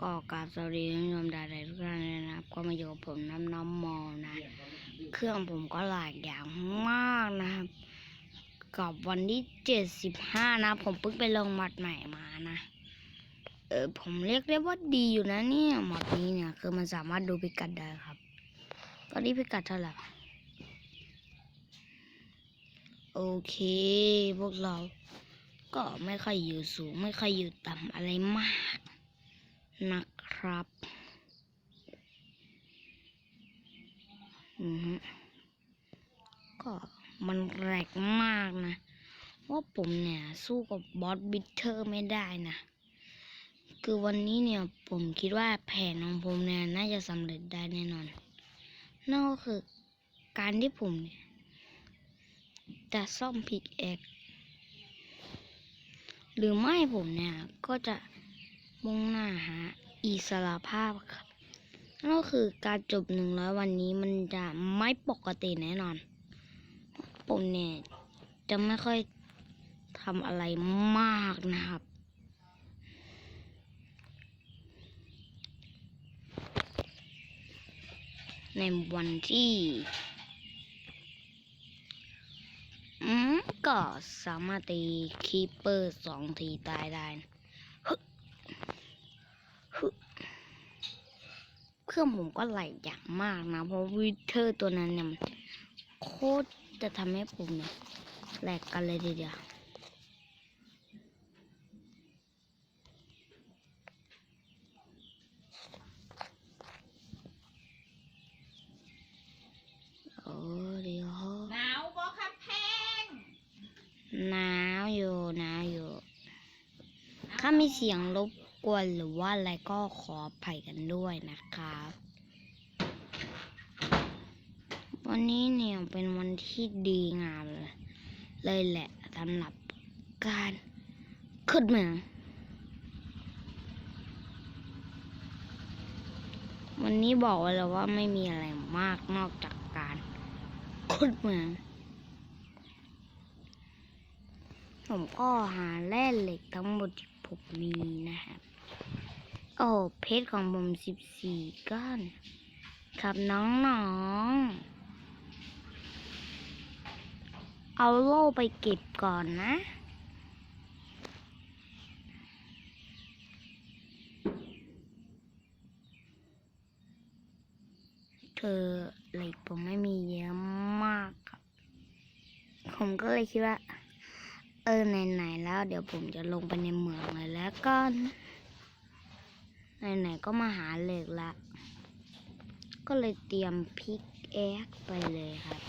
ก็กราบสวัสดีท่านผู้ชมดาราทุกท่านเลยนะครับ ก็มาอยู่กับผมน้ำน้ำมอนะ เครื่องผมก็หลายอย่างมากนะครับ กับวันที่เจ็ดสิบห้านะ ผมเพิ่งไปลงหมัดใหม่มานะ เออผมเรียกได้ว่าดีอยู่นะเนี่ยหมอดนี้เนี่ย คือมันสามารถดูพิกัดได้ครับ ตอนนี้พิกัดเท่าไหร่โอเค พวกเราก็ไม่ค่อยอยู่สูง ไม่ค่อยอยู่ต่ำอะไรมาก นะครับ อือก็มันแรงมากนะ ว่าผมเนี่ย สู้กับบอสบิทเทอร์ไม่ได้นะ คือวันนี้เนี่ยผมคิดว่าแผนของผมเนี่ย น่าจะสำเร็จได้แน่นอน นั่นก็คือการที่ผมเนี่ย จะซ่อมพิกแอกหรือไม่ผมเนี่ย ก็จะ มุ่งหน้าหาอิสระภาพครับนั่นก็คือการจบหนึ่งร้อยวันนี้มันจะไม่ปกติแน่นอน ผมเนี่ยจะไม่ค่อยทำอะไรมากนะครับ ในวันที่อืมก็สามารถตีคีปเปอร์สองทีตายได้นะฮึฮึ เครื่องผมก็ไหลอย่างมากนะ เพราะวิเทอร์ตัวนั้นเนี่ยมันโคตรจะทำให้ผมเนี่ยแหลกกันเลยทีเดียวโอ้เดี๋ยวหนาวบ่ครับแพงหนาวอยู่หนาวอยู่ถ้ามีเสียงรบ กวนหรือว่าอะไรก็ขออภัยกันด้วยนะครับ วันนี้เนี่ยเป็นวันที่ดีงามเลยแหละสำหรับการขึ้นเมือง วันนี้บอกไว้แล้วว่าไม่มีอะไรมากนอกจากการขึ้นเมืองผมก็หาแร่เหล็กทั้งหมดที่ผมมีนะครับ โอ้เพชรของผมสิบสี่ก้อน ครับน้องๆเอาโล่ไปเก็บก่อนนะ เธอเหล็กผมไม่มีเยอะมากครับ ผมก็เลยคิดว่า เออไหนๆแล้ว เดี๋ยวผมจะลงไปในเมืองเลยแล้วก็ ไหนๆก็มาหาเหล็กละ ก็เลยเตรียมพิกแอคไปเลยครับ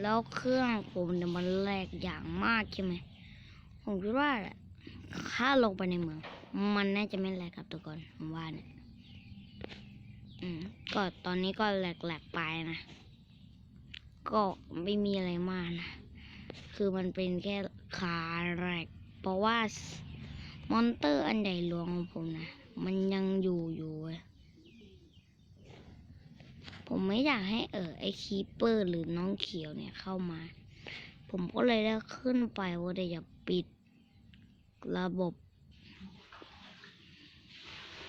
แล้วเครื่องผมเนี่ยมันแหลกอย่างมากใช่ไหม ผมคิดว่าถ้าลงไปในเมือง มันน่าจะไม่แหลกครับทุกคนผมว่าเนี่ยอืมก็ตอนนี้ก็แหลกๆไปนะ ก็ไม่มีอะไรมากนะ คือมันเป็นแค่ขาแรกเพราะว่ามอนเตอร์อันใหญ่หลวงของผมนะ มันยังอยู่อยู่เว้ยผมไม่อยากให้เออไอคีเปอร์หรือน้องเขียวเนี่ยเข้ามา ผมก็เลยได้ขึ้นไปว่าจะอย่าปิดระบบ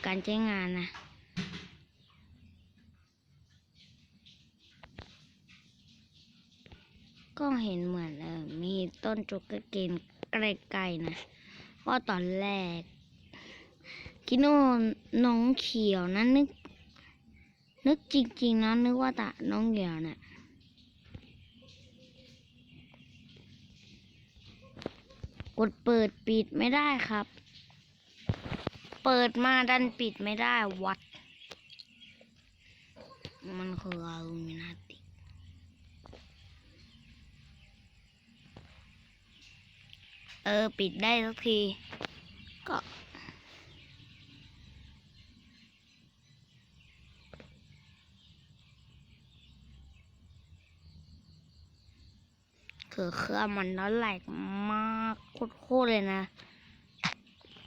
การใช้งานนะก็เห็นเหมือนเออมีต้นจุกเกนใกล้ๆนะว่าะตอนแรก คิดว่น้องเขียวนะนึก นึกจริง ๆนะนึกว่าตะน้องเขียวน่ะกดเปิดปิดไม่ได้ครับ เปิดมาดันปิดไม่ได้วัด มันคืออลูมินาติเออ ปิดได้สักที ก็ คือเครื่องมันแล้วแหลกมากโคตรเลยนะ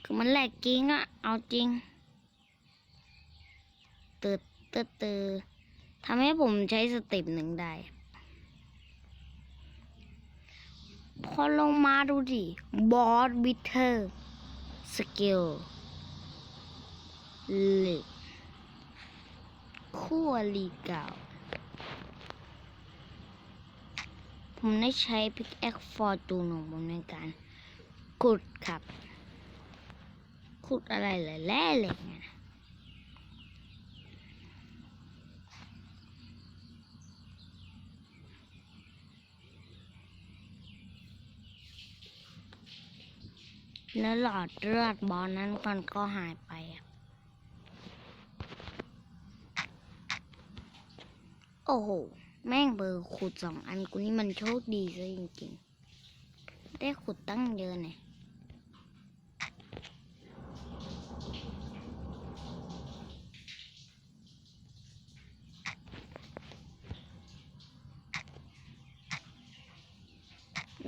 คือมันแหลกจริงอะเอาจริงตืดตืดตืดทำให้ผมใช้สเต็ปหนึ่งได้ พอลงมาดูดิบอสบิเทอร์สกิลเหล็กขั้วลีเก่า ผมได้ใช้พิกแอคฟอร์จูนของผมในการขุดครับ ขุดอะไรเหลยแร่เหล็กเนี่ยนะแล้วหลอดเลือดบอลนั้นมันก็หายไปอะโอ้โห แม่งเบอร์ขุดสองอันกูนี่มันโชคดีซะจริงๆ ได้ขุดตั้งเยอะเนี่ย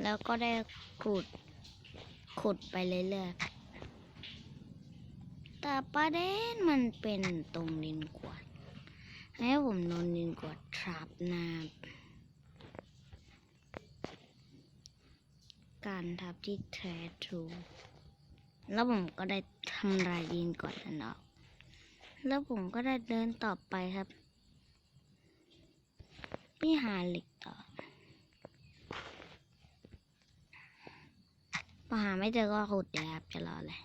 แล้วก็ได้ขุด ขุดไปเรื่อยๆแต่ประเด็นมันเป็นตรงดินกวาด ให้ผมโดนดินกวาดทราบน้าการทับที่แท้ทรูแล้วผมก็ได้ทำลายดินกวาดนั้นออกแล้วผมก็ได้เดินต่อไปครับพี่หาเหล็กต่อพอหาไม่เจอก็ขุดเลยครับจะรอเลย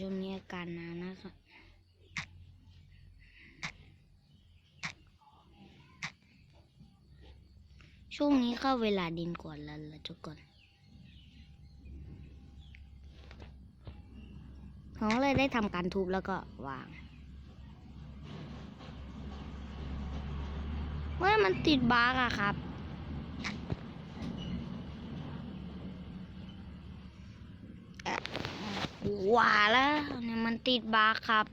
ช่วงนี้อาการหนาวนะครับช่วงนี้เข้าเวลาดินกว่าแล้วละทุกคนผมก็เลยได้ทำการทุบแล้วก็วางเฮ้ยมันติดบาร์อะครับ เอ่อ ว่าแล้วเนี่ยมันติดบาร์กครับ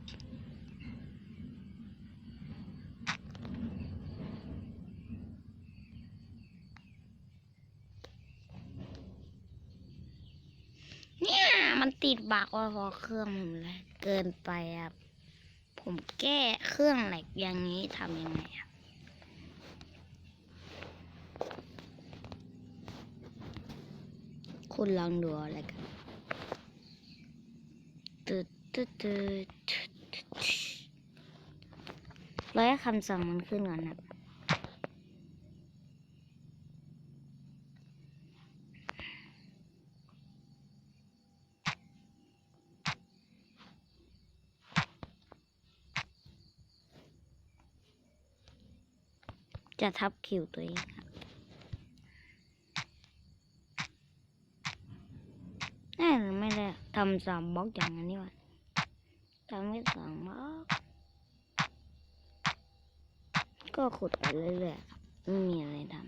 เนี่ยมันติดบักว่าพอเครื่องผมเลยเกินไปครับผมแก้เครื่องแหลกอย่างนี้ทำยังไงครับคุณลองดูอะไรกัน ตึ๊ดตึ๊ดตึ๊ดตึ๊ดตึ๊ดแล้วให้คำสั่งมันขึ้นก่อนนะจะทับคิวตัวเองครับแน่หรือไม่ได้ทำสามบล็อกอย่างนั้นนี่หวะ ทำไม่สามากก็ขุดไปเรื่อยๆครับไม่มีอะไรทำ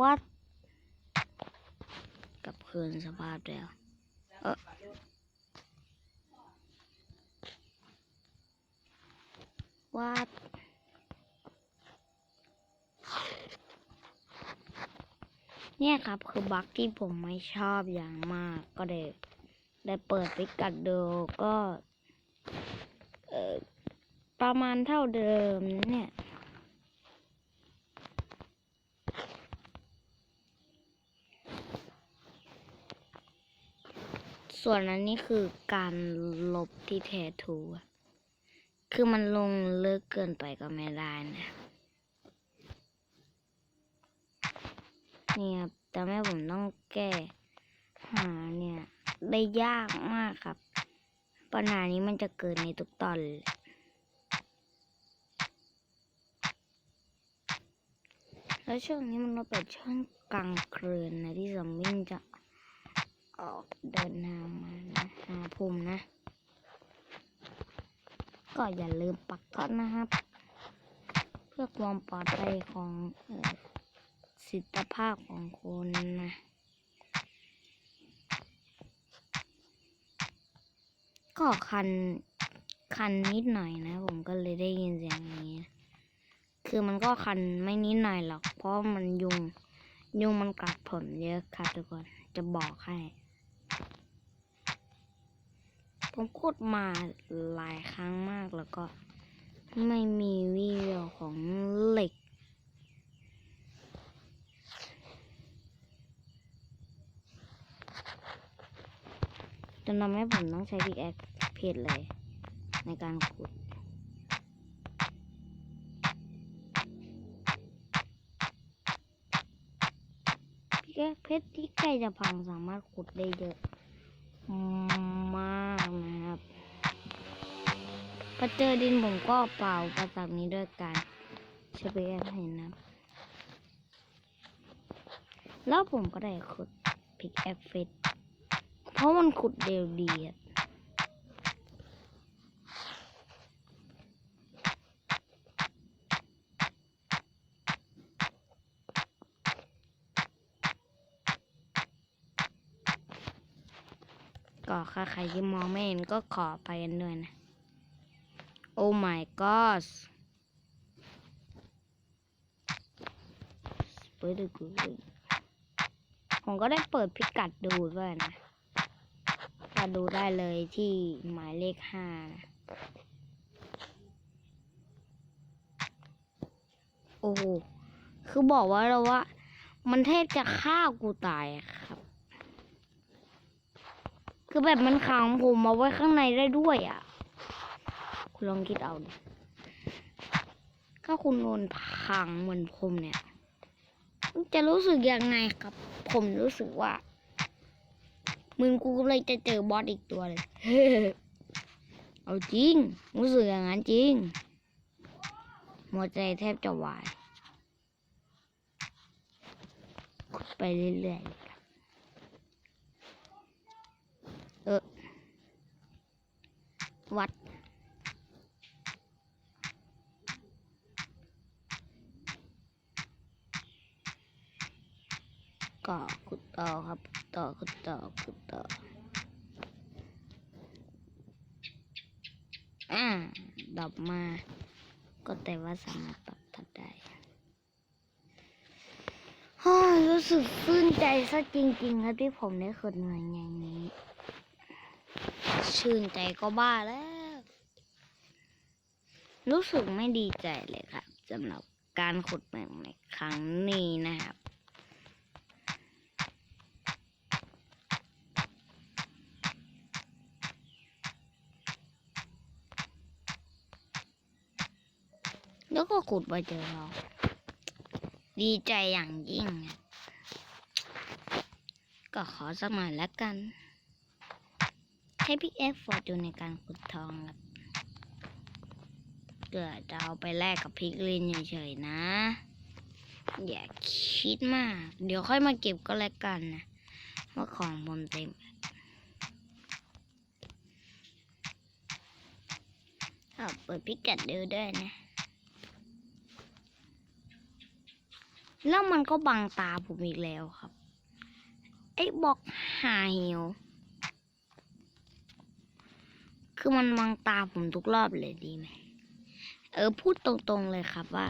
วัดกับคืนสภาพแล้ว เออ วาดเครับ คือบั๊กที่ผมไม่ชอบอย่างมาก ก็เลยได้เปิดพิกัดดูก็เออประมาณเท่าเดิมเนี่ยส่วนอันนี้คือการลบที่แท้ทูคือมันลงลึกเกินไปก็ไม่ได้นะ เนี่ย ครับแม่ผมต้องแก้หาเนี่ยได้ยากมากครับ ปัญหานี้มันจะเกิดในทุกตอนเลยแล้วช่วงนี้มันก็เป็นช่วงกลางคืนนะที่ซอมบี้จะออกเดินทางมานะหาภูมินะ ก็อย่าลืมปักท็อตนะครับ เพื่อความปลอดภัยของ สิทธิภาพของคุณนะก็คันคันนิดหน่อยนะ ผมก็เลยได้ยินเสียงอย่างนี้ คือมันก็คันไม่นิดหน่อยหรอก เพราะมันยุง ยุงมันกัดผมเยอะครับทุกคน จะบอกให้ ผมกดมาหลายครั้งมากแล้วก็ ไม่มีวิดีโอของเหล็ก จนทำให้ผมต้องใช้พิกแอคเพจเลย ในการขุดพิกแอคเพชรที่ใกล้จะพังสามารถขุดได้เยอะ มากนะครับพอเจอดินผมก็เป่าประสาทนี้ด้วยการใช้พิกแอคเห็นนะแล้วผมก็ได้ขุดพิกแอคเพชร เพราะมันขุดเร็วดีอะก็ค่ะใครที่มองไม่เห็นก็ขอไปกันด้วยนะ โอ้ my god เปิดดูกูผมก็ได้เปิดพิกัดดูด้วยนะ ดูได้เลยที่หมายเลขห้านะโอ้คือบอกว่าเราว่า มันแทบจะฆ่ากูตายครับ คือแบบมันขังผมมาไว้ข้างในได้ด้วยอะ คุณลองคิดเอาดิถ้าคุณโดนขังเหมือนผมเนี่ย จะรู้สึกยังไงครับ ผมรู้สึกว่า มึงกูเลยจะเจอบอสอีกตัวเลย เอาจริงรู้สึกอย่างนั้นจริงหัวใจแทบจะวายไปเรื่อยๆ เออ วัด ก็ขุดต่อครับ ต่อขุดต่อขุดต่อ อ่าดอกมา ก็แต่ว่าสามารถปรับทัดได้โอ้ยรู้สึกฟื้นใจซะจริงๆครับที่ผมได้ขุดเหมือนอย่างนี้ ชื่นใจก็บ้าแล้ว รู้สึกไม่ดีใจเลยครับสำหรับการขุดแบบในครั้งนี้นะครับ ก็ขุดไปเจอเราดีใจอย่างยิ่ง ก็ขอสักหน่อยแล้วกันให้พี่เอฟฟอร์จูนในการขุดทองครับเกิดจะเอาไปแลกกับพิกลินเฉยๆนะ อย่าคิดมาก เดี๋ยวค่อยมาเก็บก็แล้วกันนะว่าของผมเต็มเอาเปิดพิกัดดูด้วยนะ แล้วมันก็บังตาผมอีกแล้วครับ ไอ้บอกหาเหี่ยวคือมันบังตาผมทุกรอบเลยดีไหม เออพูดตรงๆเลยครับว่า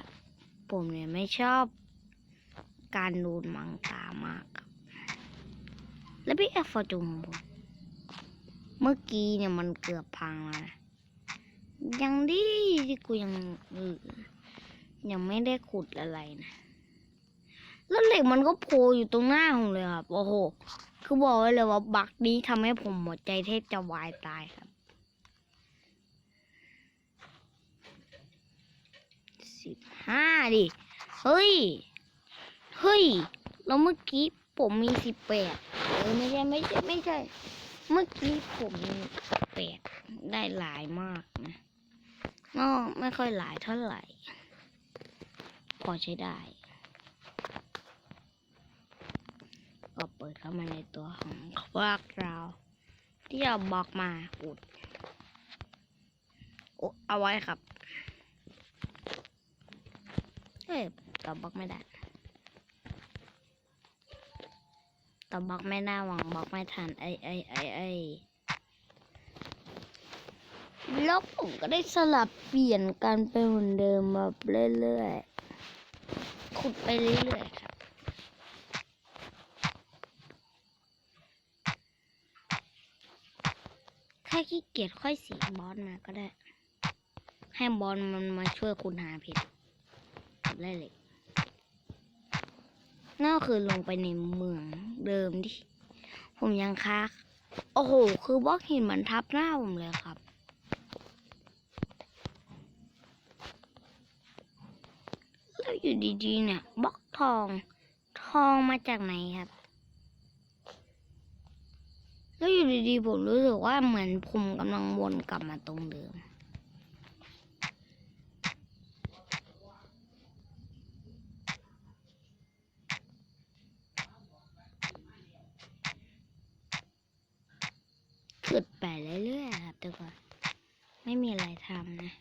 ผมเนี่ยไม่ชอบการโดนบังตามากครับ แล้วพี่แอฟฟอร์จูนผม เมื่อกี้เนี่ยมันเกือบพังแล้วนะยังดีที่กูยังยังไม่ได้ขุดอะไรนะ แล้วเหล็กมันก็โผล่อยู่ตรงหน้าผมเลยครับ โอ้โห คือบอกไว้เลยว่าบักนี้ทำให้ผมหมดใจแทบจะวายตายครับสิบห้าดิ เฮ้ย เฮ้ย แล้วเมื่อกี้ผมมีสิบแปดเออไม่ใช่ไม่ใช่ไม่ใช่ เมื่อกี้ผมมีแปดได้หลายมากนะก็ไม่ค่อยหลายเท่าไหร่ พอใช้ได้ ก็เปิดเข้ามาในตัวของพวกเรา ที่เราบล็อกมาอุดเอาไว้ครับเอ้ยต่อบล็อกไม่ได้ต่อบล็อกไม่ได้หวังบล็อกไม่ทันไอ้ไอ้ไอ้ไอ้แล้วผมก็ได้สลับเปลี่ยนกันไปเหมือนเดิมมาเรื่อยๆขุดไปเรื่อยๆครับ คแค่ขี้เกียจค่อยสีบอสมาก็ได้ ให้บอลมันมาช่วยคุณหาเพชรกับแร่เล็กนั่นก็คือลงไปในเมืองเดิมที่ ผมยังค้าโอ้โห คือบล็อกหินมันทับหน้าผมเลยครับ แล้วอยู่ดีๆเนี่ยบล็อกทอง ทองมาจากไหนครับ แล้ว อยู่ดีๆผมรู้สึกว่าเหมือนผมกำลังวนกลับมาตรงเดิม ขึ้นไปเรื่อยๆครับทุกคนไม่มีอะไรทำนะ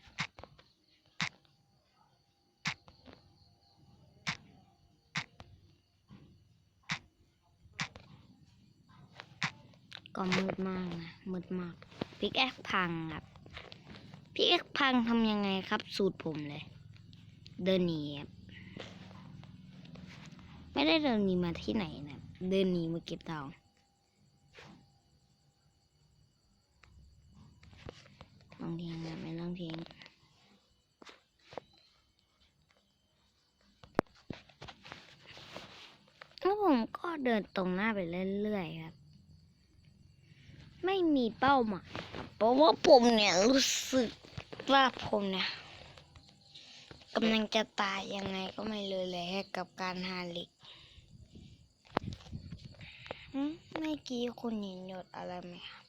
ก็ มืดมากนะมืดมากพิกแอคพังครับพิกแอคพังทำยังไงครับ สูตรผมเลย เดินหนีครับไม่ได้เดินหนีมาที่ไหนนะเดินหนีมาเก็บทองลองทิ้งนะไม่ต้องทิ้งแล้วผมก็เดินตรงหน้าไปเรื่อยๆครับ ไม่มีเป้าหมายเพราะว่าผมเนี่ยรู้สึกว่าผมเนี่ยกำลังจะตายยังไงก็ไม่เลยเลยให้กับการหาเหล็กหึเมื่อกี้คุณเห็นหยดอะไรไหมครับ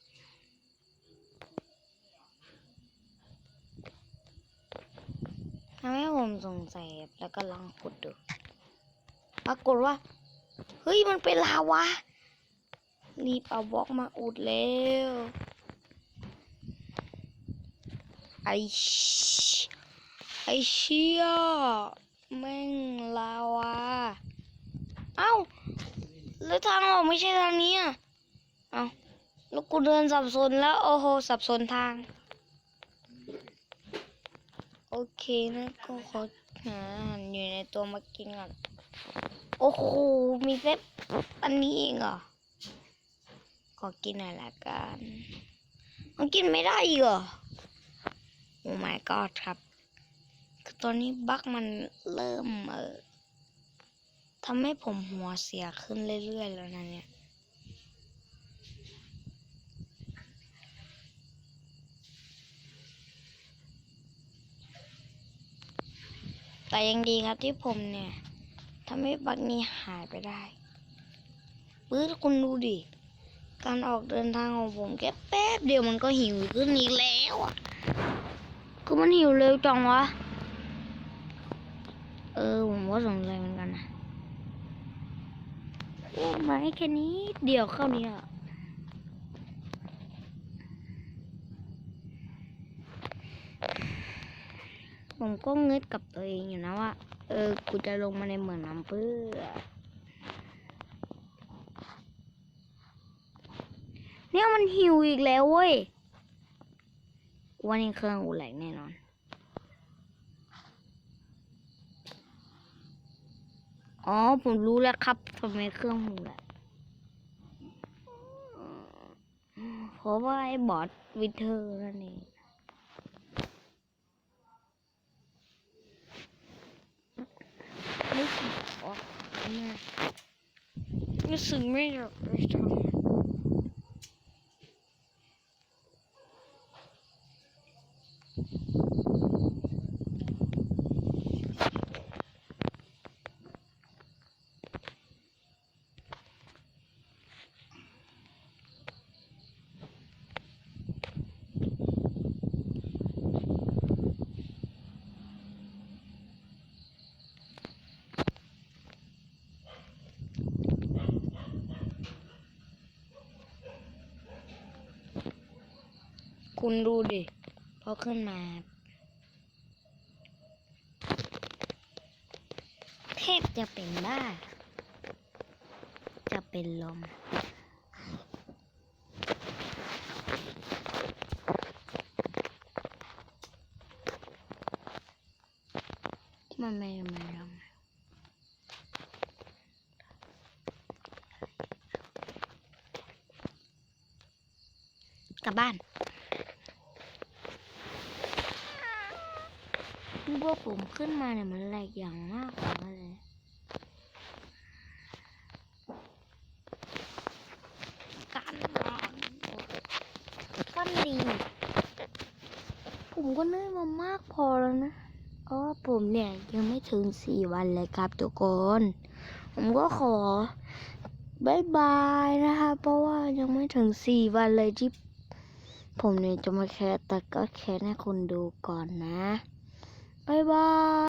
ทำให้ผมสงสัยแล้วก็ลองขุดดู ปรากฏว่า เฮ้ย มันเป็นลาวา รีบเอาบล็อกมาอุดเร็วไอชไอเชี่ยแม่งลาวาเอ้า แล้วทางออกไม่ใช่ทางนี้อะ เอ้า แล้วกูเดินสับสนแล้ว โอ้โห สับสนทาง โอเคนะก็ขอหาอยู่ในตัวมากินก่อน โอ้โห มีเซฟอันนี้เองเหรอ ขอกินหน่อยละกันมันกินไม่ได้อีกเหรอโอ้ my god ครับคือตอนนี้บั๊กมันเริ่มเออทำให้ผมหัวเสียขึ้นเรื่อยๆแล้วนะเนี่ยแต่ยังดีครับที่ผมเนี่ยทำให้บั๊กนี้หายไปได้ปื้ดคุณดูดิ การออกเดินทางของผมแค่แป๊บเดียวมันก็หิวขึ้นอีกแล้วอะคือมันหิวเร็วจังวะ เออผมก็สงสัยเหมือนกันนะโอ้ไม่แค่นี้เดียวเข้านี้อะผมก็งึดกับตัวเองอยู่นะว่า เออ กูจะลงมาในเหมืองน้ำเพื่อ เนี่ยมันหิวอีกแล้วเว้ยว่านี่เครื่องอูแหลกแน่นอน อ๋อ ผมรู้แล้วครับทำไมเครื่องหูแหลกเพราะว่าไอ้บอสวิเทอร์นั่นเองรู้สึกออเนี่ยรู้สึกไม่อยากไปทำ คุณดูดิพอขึ้นมาแทบจะเป็นบ้า จะเป็นลม มันไม่ไม่ลงกลับบ้าน พวกผมขึ้นมาเนี่ยมันแหลกอย่างมากเลยกันร้อนกันดีผมก็เหนื่อยมามากพอแล้วนะเพราะผมเนี่ยยังไม่ถึงสี่วันเลยครับทุกคน ผมก็ขอบายบายนะคะ เพราะว่ายังไม่ถึงสี่วันเลยที่ผมเนี่ยจะมาแคสแต่ก็แคสให้คนดูก่อนนะ บายบาย